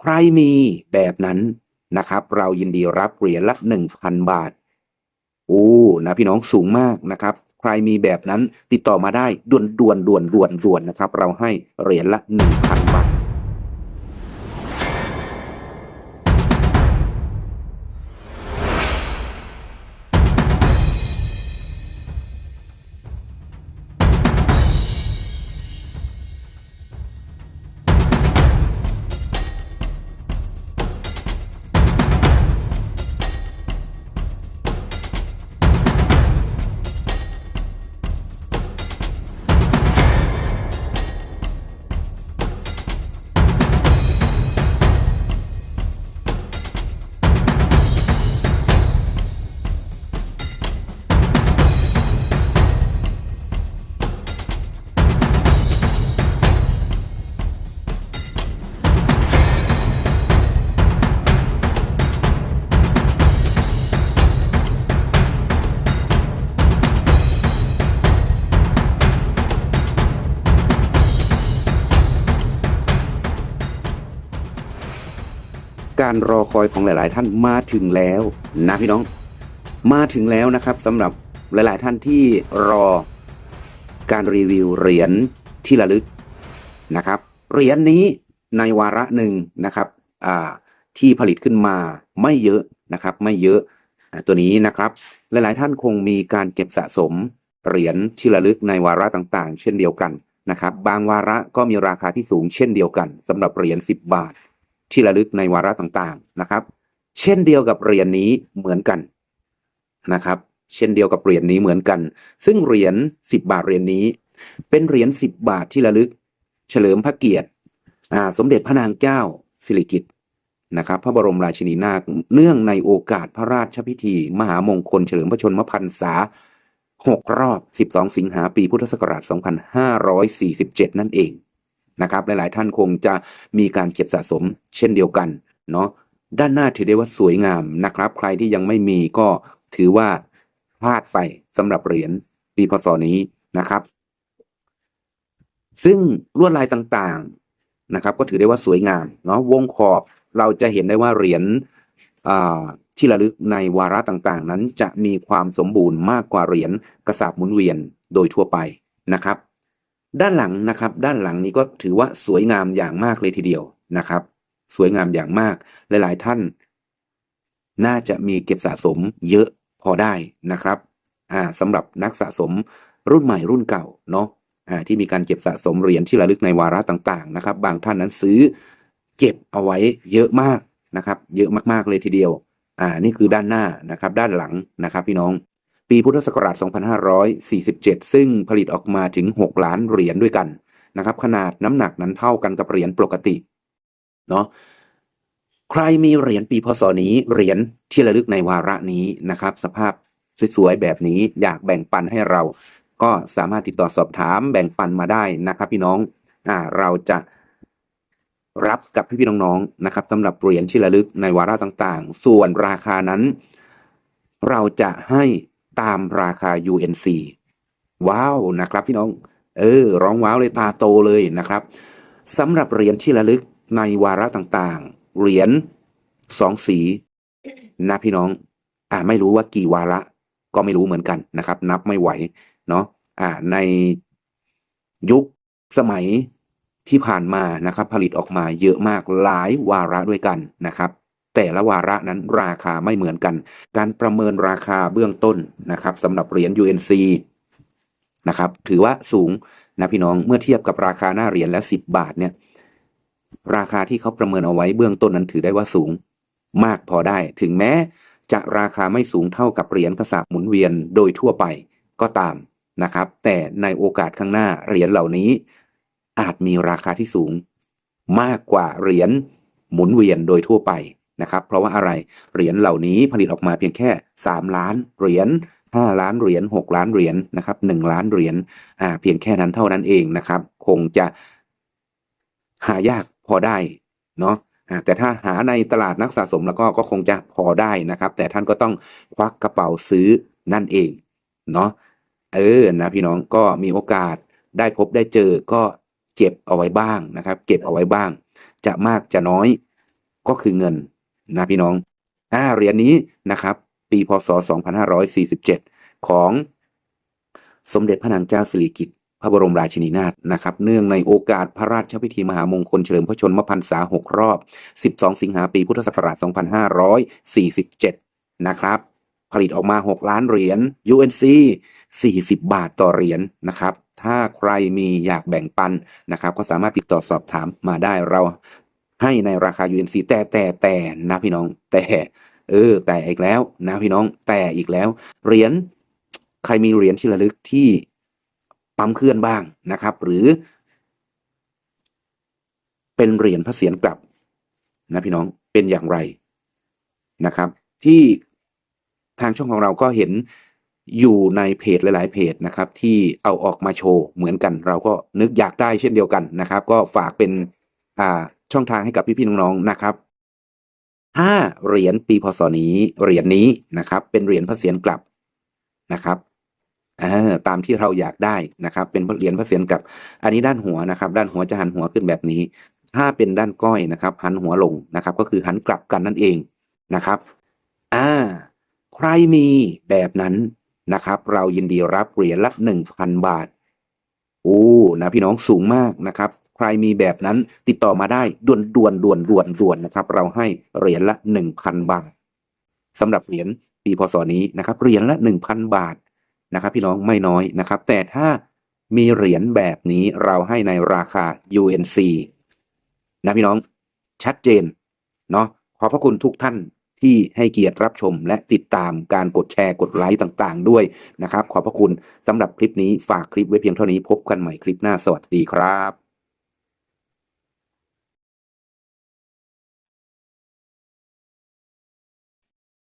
ใครมีแบบนั้นนะครับ เรายินดีรับเหรียญละหนึ่งพันบาทโอ้นะพี่น้องสูงมากนะครับ ใครมีแบบนั้นติดต่อมาได้ด่วนด่วนด่วนด่วนด่วนนะครับ เราให้เหรียญละหนึ่งพันบาท การรอคอยของหลาย ๆ ท่านมาถึงแล้วนะพี่น้องมาถึงแล้วนะครับสำหรับหลาย ๆ ท่านที่รอการรีวิวเหรียญที่ระลึกนะครับเหรียญนี้ในวาระหนึ่งนะครับที่ผลิตขึ้นมาไม่เยอะนะครับ ไม่เยอะตัวนี้นะครับ หลาย ๆ ท่านคงมีการเก็บสะสมเหรียญที่ระลึกในวาระต่าง ๆ เช่นเดียวกันนะครับ บางวาระก็มีราคาที่สูงเช่นเดียวกันสำหรับเหรียญ10 บาท ที่ระลึกในวาระต่างๆนะครับ เช่นเดียวกับเหรียญนี้เหมือนกันนะครับ เช่นเดียวกับเหรียญนี้เหมือนกัน ซึ่งเหรียญ10 บาทเหรียญนี้ เป็นเหรียญ10 บาทที่ระลึก เฉลิมพระเกียรติสมเด็จพระนางเจ้าสิริกิติ์นะครับพระบรมราชินีนาถเนื่องในโอกาสพระราชพิธี มหามงคลเฉลิมพระชนมพรรษา 6 รอบ 12 สิงหาปีพุทธศักราช 2547 นั่นเอง นะครับหลายๆท่านคงจะมีการเก็บสะสมเช่นเดียวกันเนาะด้านหน้าถือได้ว่าสวยงามนะครับ ใครที่ยังไม่มีก็ถือว่าพลาดไปสำหรับเหรียญปีพศนี้นะครับ ซึ่งลวดลายต่างๆนะครับ ก็ถือได้ว่าสวยงามเนาะวงขอบเราจะเห็นได้ว่าเหรียญที่ระลึกในวาระต่างๆ นั้นจะมีความสมบูรณ์มากกว่าเหรียญกระสาบหมุนเวียนโดยทั่วไปนะครับ ด้านหลังนะครับ ด้านหลังนี้ก็ถือว่าสวยงามอย่างมากเลยทีเดียวนะครับ สวยงามอย่างมาก หลาย ๆ ท่าน น่าจะมีเก็บสะสมเยอะพอได้นะครับอ่าสำหรับนักสะสมรุ่นใหม่รุ่นเก่าเนาะอ่าที่มีการเก็บสะสมเหรียญที่ระลึกในวาระต่างๆนะครับ บางท่านนั้นซื้อเก็บเอาไว้เยอะมากนะครับ เยอะมากๆเลยทีเดียว อ่า นี่คือด้านหน้านะครับ ด้านหลังนะครับ พี่น้อง ปีพุทธศักราช 2547 ซึ่งผลิตออกมาถึง 6 ล้านเหรียญด้วยกันนะครับ ขนาดน้ำหนักนั้นเท่ากันกับเหรียญปกติเนาะใครมีเหรียญปีพศนี้เหรียญที่ระลึกในวาระนี้นะครับ สภาพสวยๆแบบนี้อยากแบ่งปันให้เรา ก็สามารถติดต่อสอบถามแบ่งปันมาได้นะครับ พี่น้องอ่าเราจะรับกับพี่ๆน้องๆนะครับสำหรับเหรียญที่ระลึกในวาระต่างๆ ส่วนราคานั้น เราจะให้ ตามราคา UNC ว้าวนะครับพี่น้อง เออ ร้องว้าวเลยตาโตเลยนะครับสำหรับเหรียญที่ระลึกในวาระต่างๆ เหรียญสองสีนะพี่น้อง อ่าไม่รู้ว่ากี่วาระ ก็ไม่รู้เหมือนกันนะครับ นับไม่ไหวเนาะอ่าในยุคสมัยที่ผ่านมานะครับ ผลิตออกมาเยอะมากหลายวาระด้วยกันนะครับ แต่ละวาระนั้นราคาไม่เหมือนกัน การประเมินราคาเบื้องต้นนะครับสำหรับเหรียญ UNC นะครับถือว่าสูงนะพี่น้องเมื่อเทียบกับราคาหน้าเหรียญแล้ว10 บาทเนี่ยราคาที่เขาประเมินเอาไว้เบื้องต้นนั้นถือได้ว่าสูงมากพอได้ ถึงแม้จะราคาไม่สูงเท่ากับเหรียญกระสาบหมุนเวียนโดยทั่วไปก็ตามนะครับ แต่ในโอกาสข้างหน้าเหรียญเหล่านี้ อาจมีราคาที่สูง มากกว่าเหรียญหมุนเวียนโดยทั่วไป นะครับ เพราะว่าอะไรเหรียญเหล่านี้ผลิตออกมาเพียงแค่สามล้านเหรียญห้าล้านเหรียญหกล้านเหรียญนะครับหนึ่งล้านเหรียญอ่าเพียงแค่นั้นเท่านั้นเองนะครับ คงจะหายากพอได้เนาะอ่าแต่ถ้าหาในตลาดนักสะสมแล้วก็ก็คงจะพอได้นะครับ แต่ท่านก็ต้องควักกระเป๋าซื้อนั่นเองเนาะเออนะพี่น้องก็มีโอกาสได้พบได้เจอก็เก็บเอาไว้บ้างนะครับ เก็บเอาไว้บ้าง จะมากจะน้อยก็คือเงิน นะพี่น้องอ่าเหรียญนี้นะครับ ปีพศ 2547 ของสมเด็จพระนางเจ้าสิริกิติ์พระบรมราชินีนาถนะครับ เนื่องในโอกาสพระราชพิธีมหามงคลเฉลิมพระชนมพรรษา 6 รอบ 12 สิงหาปีพุทธศักราช 2547 นะครับ ผลิตออกมา 6 ล้านเหรียญ UNC 40 บาทต่อเหรียญนะครับ ถ้าใครมีอยากแบ่งปันนะครับ ก็สามารถติดต่อสอบถามมาได้เรา ให้ในราคา UNC แต่แต่แต่นะพี่น้องแต่ เออ แต่อีกแล้วนะพี่น้องแต่อีกแล้วเหรียญใครมีเหรียญที่ระลึกที่ปั๊มเคลื่อนบ้างนะครับ หรือ เป็นเหรียญพระเศียรกลับ นะพี่น้องเป็นอย่างไรนะครับ ที่ทางช่องของเราก็เห็นอยู่ในเพจหลาย ๆ เพจนะครับ ที่เอาออกมาโชว์เหมือนกัน เราก็นึกอยากได้เช่นเดียวกันนะครับ ก็ฝากเป็นอ่า ช่องทางให้กับพี่ๆน้องๆนะครับถ้าเหรียญปีพศนี้เหรียญนี้นะครับ เป็นเหรียญพระเศียรกลับนะครับอตามที่เราอยากได้นะครับ เป็นเหรียญพระเศียรกลับ อันนี้ด้านหัวนะครับ ด้านหัวจะหันหัวขึ้นแบบนี้ ถ้าเป็นด้านก้อยนะครับ หันหัวลงนะครับ ก็คือหันกลับกันนั่นเองนะครับอ่าใครมีแบบนั้นนะครับ เรายินดีรับเหรียญละหนึ่งพันบาทโอ้นะพี่น้องสูงมากนะครับ ใครมีแบบนั้นติดต่อมาได้ด่วนด่วนด่วนด่วนด่วนนะครับ เราให้เหรียญละหนึ่งพันบาทสำหรับเหรียญปีพศนี้นะครับเหรียญละหนึ่งพันบาทนะครับ พี่น้องไม่น้อยนะครับ แต่ถ้ามีเหรียญแบบนี้เราให้ในราคา UNC นะพี่น้องชัดเจนเนาะขอบพระคุณทุกท่านที่ให้เกียรติรับชมและติดตามการกดแชร์กดไลค์ต่างๆ ด้วยนะครับ ขอบพระคุณสำหรับคลิปนี้ฝากคลิปไว้เพียงเท่านี้พบกันใหม่คลิปหน้าสวัสดีครับ